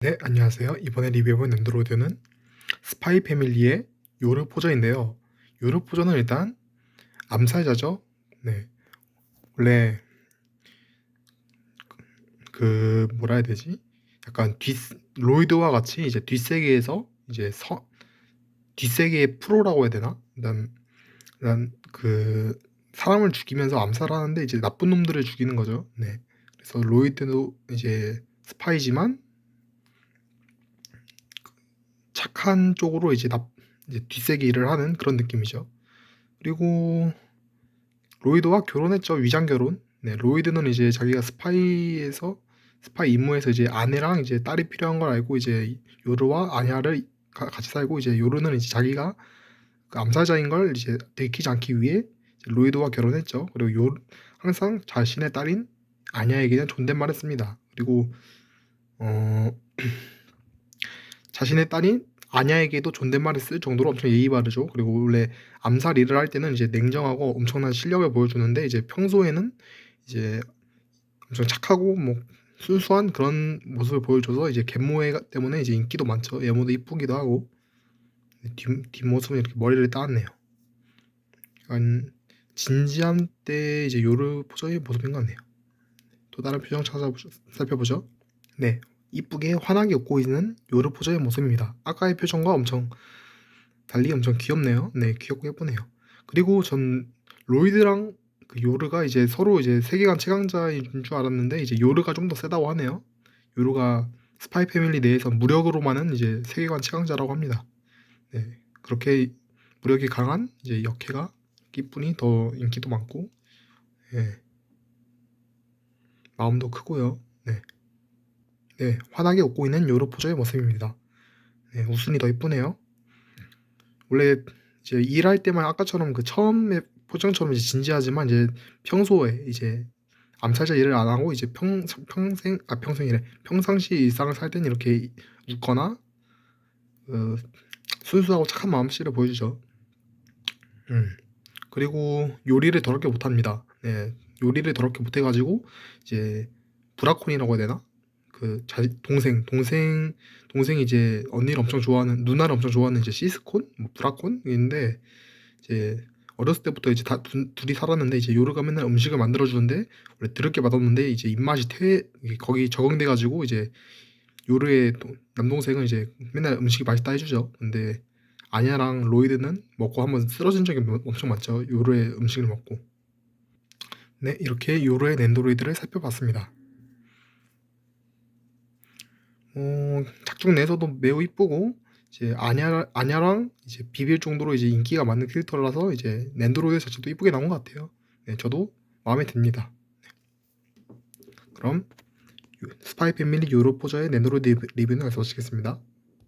네, 안녕하세요. 이번에 리뷰해볼 랜드로드는 스파이 패밀리의 요르포저인데요. 요르포저는 일단 암살자죠. 네, 원래 그 뭐라 해야 되지? 약간 뒷 로이드와 같이 이제 뒷세계에서 이제 서 뒷세계의 프로라고 해야 되나? 일단 일단 그 사람을 죽이면서 암살하는데 이제 나쁜 놈들을 죽이는 거죠. 네, 그래서 로이드도 이제 스파이지만 착한 쪽으로 이제 납 이제 뒷세계 일을 하는 그런 느낌이죠. 그리고 로이드와 결혼했죠. 위장 결혼. 네, 로이드는 이제 자기가 스파이에서 스파이 임무에서 이제 아내랑 이제 딸이 필요한 걸 알고 이제 요르와 아냐를 가- 같이 살고 이제 요르는 이제 자기가 그 암살자인 걸 이제 들키지 않기 위해 로이드와 결혼했죠. 그리고 요 항상 자신의 딸인 아냐에게는 존댓말을 씁니다. 그리고 어 자신의 딸인 아냐에게도 존댓말을 쓸 정도로 엄청 예의 바르죠. 그리고 원래 암살 일을 할 때는 이제 냉정하고 엄청난 실력을 보여주는데 이제 평소에는 이제 엄청 착하고 뭐 순수한 그런 모습을 보여줘서 이제 갯모에 때문에 이제 인기도 많죠. 외모도 이쁘기도 하고 뒷, 뒷모습은 이렇게 머리를 따았네요. 약간 진지한 때 이제 요르 포저의 모습인 것 같네요. 또 다른 표정 찾아 살펴보죠. 네, 이쁘게 환하게 웃고 있는 요르 포저의 모습입니다. 아까의 표정과 엄청 달리 엄청 귀엽네요. 네, 귀엽고 예쁘네요. 그리고 전 로이드랑 그 요르가 이제 서로 이제 세계관 최강자인 줄 알았는데 이제 요르가 좀 더 세다고 하네요. 요르가 스파이 패밀리 내에서 무력으로만은 이제 세계관 최강자라고 합니다. 네, 그렇게 무력이 강한 이제 역해가 이뿐이 더 인기도 많고, 예, 마음도 크고요. 네. 네, 환하게 웃고 있는 요르포저의 모습입니다. 네, 웃음이 더 이쁘네요. 원래 이제 일할 때만 아까처럼 그 처음에 포장처럼 이제 진지하지만 이제 평소에 이제 암살자 일을 안 하고 이제 평 평생 아 평생이래 평상시 일상을 살 때는 이렇게 웃거나 어, 순수하고 착한 마음씨를 보여주죠. 음 그리고 요리를 더럽게 못합니다. 네, 요리를 더럽게 못해가지고 이제 브라콘이라고 해야 되나? 그 자, 동생 동생 동생이 이제 언니를 엄청 좋아하는 누나를 엄청 좋아하는 이제 시스콘 뭐 브라콘인데 이제 어렸을 때부터 이제 다 둘, 둘이 살았는데 이제 요르가 맨날 음식을 만들어 주는데 원래 드럽게 맛없는데 이제 입맛이 퇴 거기 적응돼 가지고 이제 요르의 또 남동생은 이제 맨날 음식이 맛있다 해주죠. 근데 아냐랑 로이드는 먹고 한번 쓰러진 적이 뭐- 엄청 많죠. 요르의 음식을 먹고. 네, 이렇게 요르의 낸도로이드를 살펴봤습니다. 어, 작중 내에서도 매우 이쁘고 이제 아냐 아냐랑 이제 비빌 정도로 이제 인기가 많은 캐릭터라서 이제 랜드로이드 자체도 이쁘게 나온 것 같아요. 네, 저도 마음에 듭니다. 네. 그럼 요- 스파이 패밀리 유로포저의 랜드로이드 리뷰- 리뷰는 여기서 마치겠습니다.